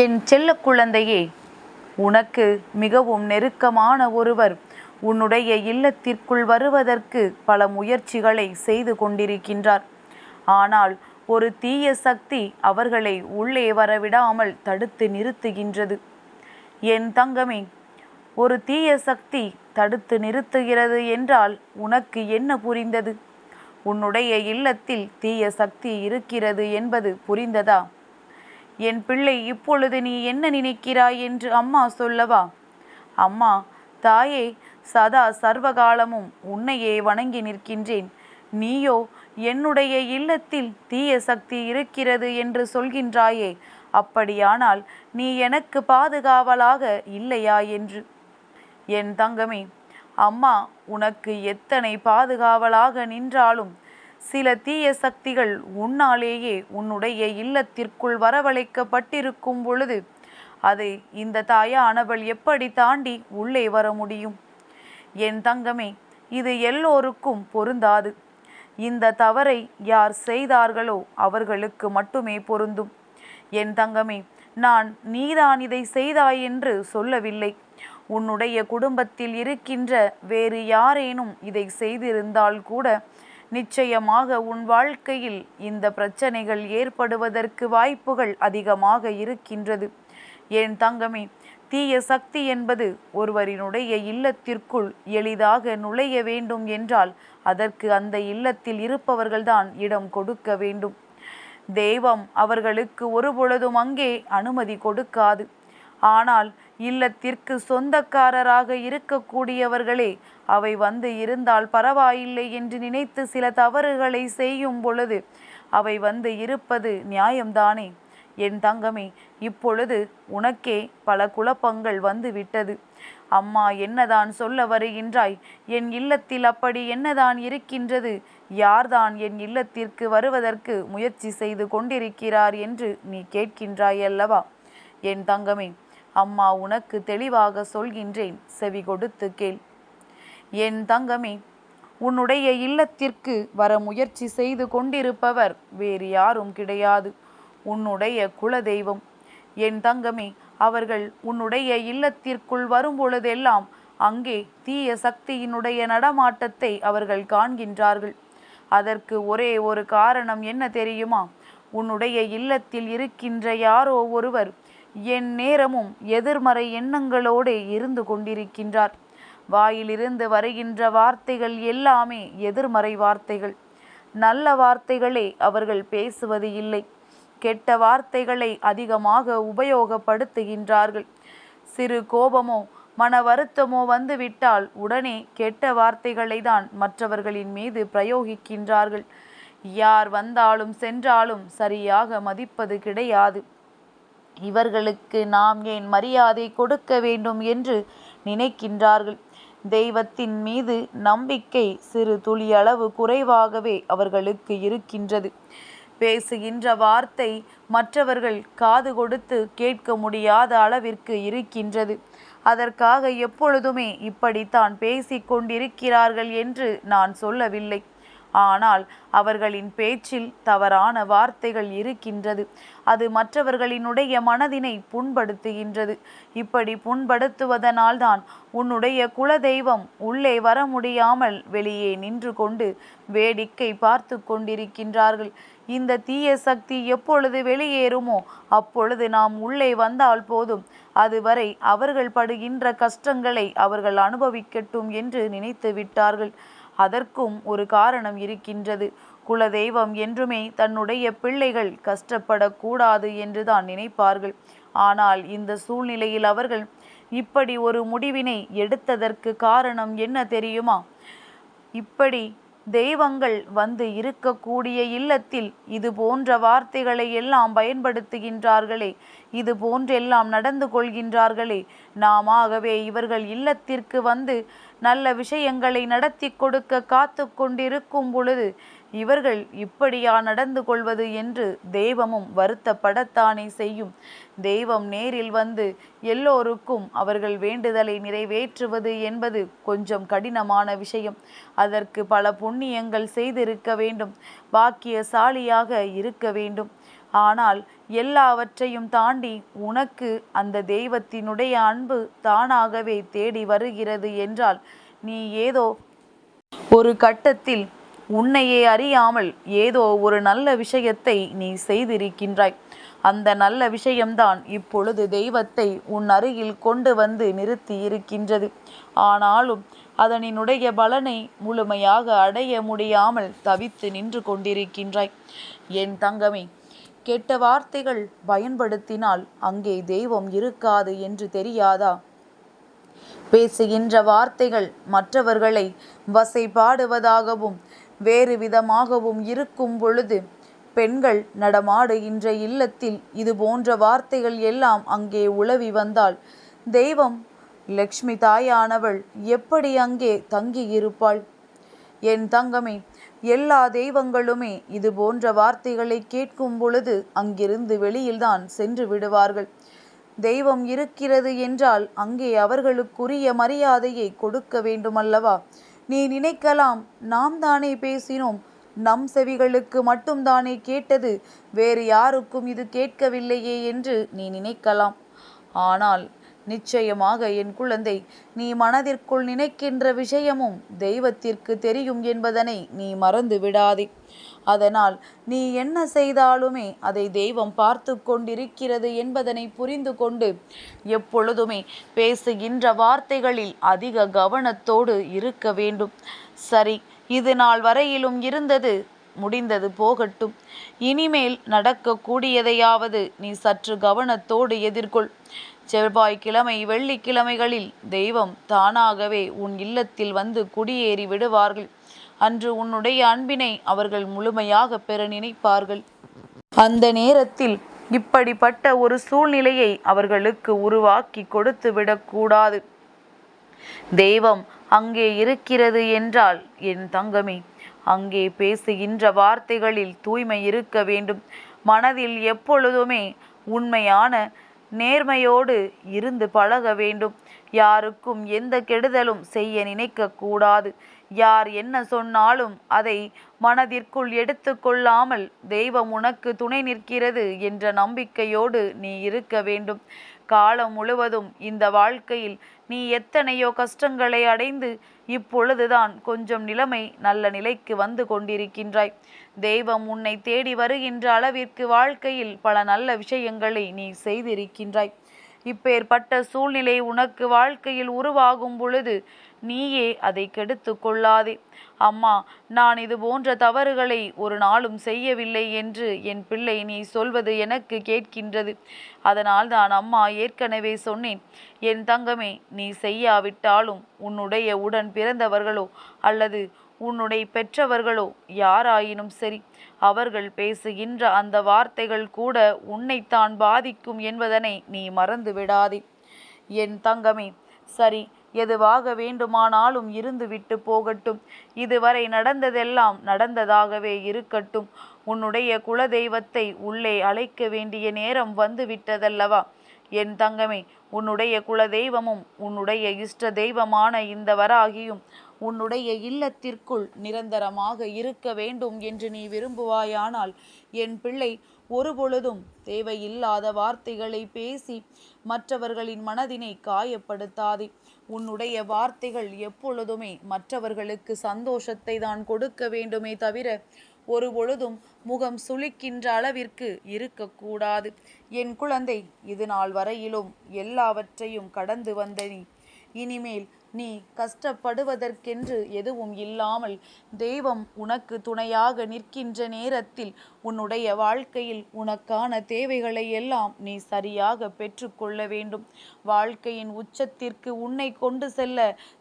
என் செல்ல குழந்தையே உனக்கு மிகவும் நெருக்கமான ஒருவர். உன்னுடைய இல்லத்திற்குள் வருவதற்கு பல முயற்சிகளை செய்து கொண்டிருக்கின்றார். ஆனால் ஒரு தீய சக்தி அவர்களை உள்ளே வரவிடாமல் தடுத்து நிறுத்துகின்றது. என் தங்கமே ஒரு தீய சக்தி தடுத்து நிறுத்துகிறது என்றால் உனக்கு என்ன புரிந்தது? உன்னுடைய இல்லத்தில் தீய சக்தி இருக்கிறது என்பது புரிந்ததா? என் பிள்ளை இப்பொழுது நீ என்ன நினைக்கிறாய் என்று அம்மா சொல்லவா? அம்மா தாயே சதா சர்வகாலமும் உன்னையே வணங்கி நிற்கின்றேன். நீயோ என்னுடைய இல்லத்தில் தீய சக்தி இருக்கிறது என்று சொல்கின்றாயே. அப்படியானால் நீ எனக்கு பாதுகாவலாக இல்லையா என்று? என் தங்கமே அம்மா உனக்கு எத்தனை பாதுகாவலாக நின்றாலும் சில தீய சக்திகள் உன்னாலேயே உன்னுடைய இல்லத்திற்குள் வரவழைக்கப்பட்டிருக்கும் பொழுது அதை இந்த தாயானவள் எப்படி தாண்டி உள்ளே வர முடியும்? என் தங்கமே இது எல்லோருக்கும் பொருந்தாது. இந்த தவறை யார் செய்தார்களோ அவர்களுக்கு மட்டுமே பொருந்தும். என் தங்கமே நான் நீதான் இதை செய்தாய் என்று சொல்லவில்லை. உன்னுடைய குடும்பத்தில் இருக்கின்ற வேறு யாரேனும் இதை செய்திருந்தால் கூட நிச்சயமாக உன் வாழ்க்கையில் இந்த பிரச்சனைகள் ஏற்படுவதற்கு வாய்ப்புகள் அதிகமாக இருக்கின்றது. என் தங்கமே தீய சக்தி என்பது ஒருவரினுடைய இல்லத்திற்குள் எளிதாக நுழைய வேண்டும் என்றால் அதற்கு அந்த இல்லத்தில் இருப்பவர்கள்தான் இடம் கொடுக்க வேண்டும். தெய்வம் அவர்களுக்கு ஒருபொழுதும் அங்கே அனுமதி கொடுக்காது. ஆனால் இல்லத்திற்கு சொந்தக்காரராக இருக்கக்கூடியவர்களே அவை வந்து இருந்தால் பரவாயில்லை என்று நினைத்து சில தவறுகளை செய்யும் பொழுது அவை வந்து இருப்பது நியாயம்தானே? என் தங்கமே இப்பொழுது உனக்கே பல குழப்பங்கள் வந்து விட்டது. அம்மா என்னதான் சொல்ல வருகின்றாய்? என் இல்லத்தில் அப்படி என்னதான் இருக்கின்றது? யார்தான் என் இல்லத்திற்கு வருவதற்கு முயற்சி செய்து கொண்டிருக்கிறார் என்று நீ கேட்கின்றாய் அல்லவா? என் தங்கமே அம்மா உனக்கு தெளிவாக சொல்கின்றேன் செவி கொடுத்து கேள். என் தங்கமே உன்னுடைய இல்லத்திற்கு வர முயற்சி செய்து கொண்டிருப்பவர் வேறு யாரும் கிடையாது. உன்னுடைய குலதெய்வம் என் தங்கமே அவர்கள் உன்னுடைய இல்லத்திற்குள் வரும்பொழுதெல்லாம் அங்கே தீய சக்தியினுடைய நடமாட்டத்தை அவர்கள் காண்கின்றார்கள். அதற்கு ஒரே ஒரு காரணம் என்ன தெரியுமா? உன்னுடைய இல்லத்தில் இருக்கின்ற யாரோ ஒருவர் என் நேரமும் எதிர்மறை எண்ணங்களோடே இருந்து கொண்டிருக்கின்றார். வாயிலிருந்து வருகின்ற வார்த்தைகள் எல்லாமே எதிர்மறை வார்த்தைகள். நல்ல வார்த்தைகளே அவர்கள் பேசுவது இல்லை. கெட்ட வார்த்தைகளை அதிகமாக உபயோகப்படுத்துகின்றார்கள். சிறு கோபமோ மன வருத்தமோ வந்துவிட்டால் உடனே கெட்ட வார்த்தைகளை தான் மற்றவர்களின் மீது பிரயோகிக்கின்றார்கள். யார் வந்தாலும் சென்றாலும் சரியாக மதிப்பது கிடையாது. இவர்களுக்கு நாம் ஏன் மரியாதை கொடுக்க வேண்டும் என்று நினைக்கின்றார்கள். தெய்வத்தின் மீது நம்பிக்கை சிறு துளியளவு குறைவாகவே அவர்களுக்கு இருக்கின்றது. பேசுகின்ற வார்த்தை மற்றவர்கள் காது கொடுத்து கேட்க முடியாத அளவிற்கு இருக்கின்றது. அதற்காக எப்பொழுதுமே இப்படித்தான் பேசிக் கொண்டிருக்கிறார்கள் என்று நான் சொல்லவில்லை. ஆனால் அவர்களின் பேச்சில் தவறான வார்த்தைகள் இருக்கின்றது. அது மற்றவர்களினுடைய மனதினை புண்படுத்துகின்றது. இப்படி புண்படுத்துவதனால்தான் உன்னுடைய குலதெய்வம் உள்ளே வர முடியாமல் வெளியே நின்று கொண்டு வேடிக்கை பார்த்து கொண்டிருக்கின்றார்கள். இந்த தீய சக்தி எப்பொழுது வெளியேறுமோ அப்பொழுது நாம் உள்ளே வந்தால் போதும். அதுவரை அவர்கள் படுகின்ற கஷ்டங்களை அவர்கள் அனுபவிக்கட்டும் என்று நினைத்து விட்டார்கள் அதற்கும் ஒரு காரணம் இருக்கின்றது. குலதெய்வம் என்றுமே தன்னுடைய பிள்ளைகள் கஷ்டப்படக்கூடாது என்றுதான் நினைப்பார்கள். ஆனால் இந்த சூழ்நிலையில் அவர்கள் இப்படி ஒரு முடிவினை எடுத்ததற்கு காரணம் என்ன தெரியுமா? இப்படி தெய்வங்கள் வந்து இருக்கக்கூடிய இல்லத்தில் இது போன்ற வார்த்தைகளை எல்லாம் பயன்படுத்துகின்றார்களே இது போன்றெல்லாம் நடந்து கொள்கின்றார்களே. நாமாகவே இவர்கள் இல்லத்திற்கு வந்து நல்ல விஷயங்களை நடத்தி கொடுக்க காத்து கொண்டிருக்கும் பொழுது இவர்கள் இப்படியா நடந்து கொள்வது என்று தெய்வமும் வருத்தப்படத்தானே செய்யும். தெய்வம் நேரில் வந்து எல்லோருக்கும் அவர்கள் வேண்டுதலை நிறைவேற்றுவது என்பது கொஞ்சம் கடினமான விஷயம். அதற்கு பல புண்ணியங்கள் செய்திருக்க வேண்டும். பாக்கியசாலியாக இருக்க வேண்டும். ஆனால் எல்லாவற்றையும் தாண்டி உனக்கு அந்த தெய்வத்தினுடைய அன்பு தானாகவே தேடி வருகிறது என்றால் நீ ஏதோ ஒரு கட்டத்தில் உன்னையே அறியாமல் ஏதோ ஒரு நல்ல விஷயத்தை நீ செய்திருக்கின்றாய். அந்த நல்ல விஷயம்தான் இப்பொழுது தெய்வத்தை உன் அருகில் கொண்டு வந்து நிறுத்தி இருக்கின்றது ஆனாலும் அதனினுடைய பலனை முழுமையாக அடைய முடியாமல் தவித்து நின்று கொண்டிருக்கின்றாய். என் தங்கமே கெட்ட வார்த்தைகள் பயன்படுத்தினால் அங்கே தெய்வம் இருக்காது என்று தெரியாதா? பேசுகின்ற வார்த்தைகள் மற்றவர்களை வசைபாடுவதாகவும் வேறு விதமாகவும் இருக்கும் பொழுது பெண்கள் நடமாடுகின்ற இல்லத்தில் இது போன்ற வார்த்தைகள் எல்லாம் அங்கே உளவி வந்தால் தெய்வம் லக்ஷ்மி தாயானவள் எப்படி அங்கே தங்கி இருப்பாள் என் தங்கமே எல்லா தெய்வங்களுமே இது போன்ற வார்த்தைகளை கேட்கும் பொழுது அங்கிருந்து வெளியில்தான் சென்று விடுவார்கள். தெய்வம் இருக்கிறது என்றால் அங்கே அவர்களுக்குரிய மரியாதையை கொடுக்க வேண்டுமல்லவா? நீ நினைக்கலாம் நாம் தானே பேசினோம். நம் செவிகளுக்கு மட்டும்தானே கேட்டது. வேறு யாருக்கும் இது கேட்கவில்லையே என்று நீ நினைக்கலாம். ஆனால் நிச்சயமாக என் குழந்தை நீ மனதிற்குள் நினைக்கின்ற விஷயமும் தெய்வத்திற்கு தெரியும் என்பதனை நீ மறந்து விடாதே. அதனால் நீ என்ன செய்தாலுமே அதை தெய்வம் பார்த்து கொண்டிருக்கிறது என்பதனை புரிந்து கொண்டு எப்பொழுதுமே பேசுகின்ற வார்த்தைகளில் அதிக கவனத்தோடு இருக்க வேண்டும். சரி இது நாள் வரையிலும் இருந்தது முடிந்தது போகட்டும். இனிமேல் நடக்கக்கூடியதையாவது நீ சற்று கவனத்தோடு எதிர்கொள். செவ்வாய்க்கிழமை வெள்ளிக்கிழமைகளில் தெய்வம் தானாகவே உன் இல்லத்தில் வந்து குடியேறி விடுவார்கள். அன்று உன்னுடைய அன்பினை அவர்கள் முழுமையாக பெற நினைப்பார்கள். அந்த நேரத்தில் இப்படிப்பட்ட ஒரு சூழ்நிலையை அவர்களுக்கு உருவாக்கி கொடுத்து விடக்கூடாது. தெய்வம் அங்கே இருக்கிறது என்றால் என் தங்கமே அங்கே பேசுகின்ற வார்த்தைகளில் தூய்மை இருக்க வேண்டும். மனதில் எப்பொழுதுமே உண்மையான நேர்மையோடு இருந்து பழக வேண்டும். யாருக்கும் எந்த கெடுதலும் செய்ய நினைக்க கூடாது யார் என்ன சொன்னாலும் அதை மனதிற்குள் எடுத்துக்கொள்ளாமல் தெய்வம் உனக்கு துணை நிற்கிறது என்ற நம்பிக்கையோடு நீ இருக்க வேண்டும். காலம் முழுவதும் இந்த வாழ்க்கையில் நீ எத்தனையோ கஷ்டங்களை அடைந்து இப்பொழுதுதான் கொஞ்சம் நிலைமை நல்ல நிலைக்கு வந்து கொண்டிருக்கின்றாய். தெய்வம் உன்னை தேடி வருகின்ற அளவிற்கு வாழ்க்கையில் பல நல்ல விஷயங்களை நீ செய்திருக்கின்றாய். இப்பேற்பட்ட சூழ்நிலை உனக்கு வாழ்க்கையில் உருவாகும் பொழுது நீயே அதை கெடுத்து கொள்ளாதே. அம்மா நான் இது போன்ற தவறுகளை ஒரு நாளும் செய்யவில்லை என்று என் பிள்ளை நீ சொல்வது எனக்கு கேட்கின்றது. அதனால் தான் அம்மா ஏற்கனவே சொன்னேன் என் தங்கமே நீ செய்யாவிட்டாலும் உன்னுடைய உடன் பிறந்தவர்களோ அல்லது உன்னுடைய பெற்றவர்களோ யாராயினும் சரி அவர்கள் பேசுகின்ற அந்த வார்த்தைகள் கூட உன்னைத்தான் பாதிக்கும் என்பதனை நீ மறந்து விடாதே என் தங்கமே சரி எதுவாக வேண்டுமானாலும் இருந்துவிட்டு போகட்டும். இதுவரை நடந்ததெல்லாம் நடந்ததாகவே இருக்கட்டும். உன்னுடைய குலதெய்வத்தை உள்ளே அழைக்க வேண்டிய நேரம் வந்து விட்டதல்லவா? என் தங்கமே உன்னுடைய குலதெய்வமும் உன்னுடைய இஷ்ட தெய்வமான இந்த வராகியும் உன்னுடைய இல்லத்திற்குள் நிரந்தரமாக இருக்க வேண்டும் என்று நீ விரும்புவாயானால் என் பிள்ளை ஒருபொழுதும் தேவையில்லாத வார்த்தைகளை பேசி மற்றவர்களின் மனதினை காயப்படுத்தாதே. உன்னுடைய வார்த்தைகள் எப்பொழுதுமே மற்றவர்களுக்கு சந்தோஷத்தை தான் கொடுக்க வேண்டுமே தவிர ஒரு பொழுதும் முகம் சுளிக்கின்ற அளவிற்கு இருக்கக்கூடாது. என் குழந்தை இது நாள் வரையிலும் எல்லாவற்றையும் கடந்து வந்த நீ. இனிமேல் நீ கஷ்டப்படுவதற்கென்று எதுவும் இல்லாமல் தெய்வம் உனக்கு துணையாக நிற்கின்ற நேரத்தில் உன்னுடைய வாழ்க்கையில் உனக்கான தேவைகளை எல்லாம் நீ சரியாக பெற்றுக்கொள்ள வேண்டும். வாழ்க்கையின் உச்சத்திற்கு உன்னை கொண்டு செல்ல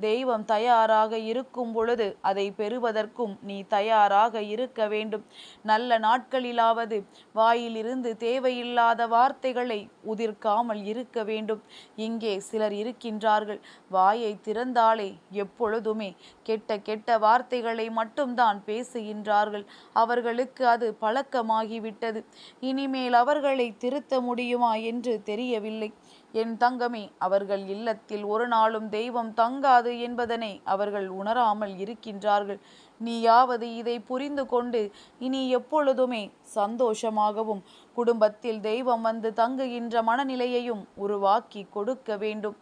தெய்வம் தயாராக இருக்கும் பொழுது அதை பெறுவதற்கும் நீ தயாராக இருக்க வேண்டும். நல்ல நாட்களிலாவது வாயிலிருந்து தேவையில்லாத வார்த்தைகளை உதிர்க்காமல் இருக்க வேண்டும். இங்கே சிலர் இருக்கின்றார்கள். வாயை திறந்தாலே எப்பொழுதுமே கெட்ட கெட்ட வார்த்தைகளை மட்டும்தான் பேசுகின்றார்கள். அவர்களுக்கு அது பல பழக்கமாகிவிட்டது இனிமேல் அவர்களை திருத்த முடியுமா என்று தெரியவில்லை. என் தங்கமே அவர்கள் இல்லத்தில் ஒரு நாளும் தெய்வம் தங்காது என்பதனை அவர்கள் உணராமல் இருக்கின்றார்கள். நீயாவது இதை புரிந்து கொண்டு இனி எப்பொழுதுமே சந்தோஷமாகவும் குடும்பத்தில் தெய்வம் வந்து தங்குகின்ற மனநிலையையும் உருவாக்கி கொடுக்க வேண்டும்.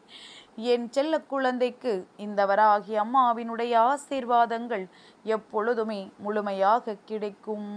என் செல்ல குழந்தைக்கு இந்த வராகி அம்மாவினுடைய ஆசீர்வாதங்கள் எப்பொழுதுமே முழுமையாக கிடைக்கும்.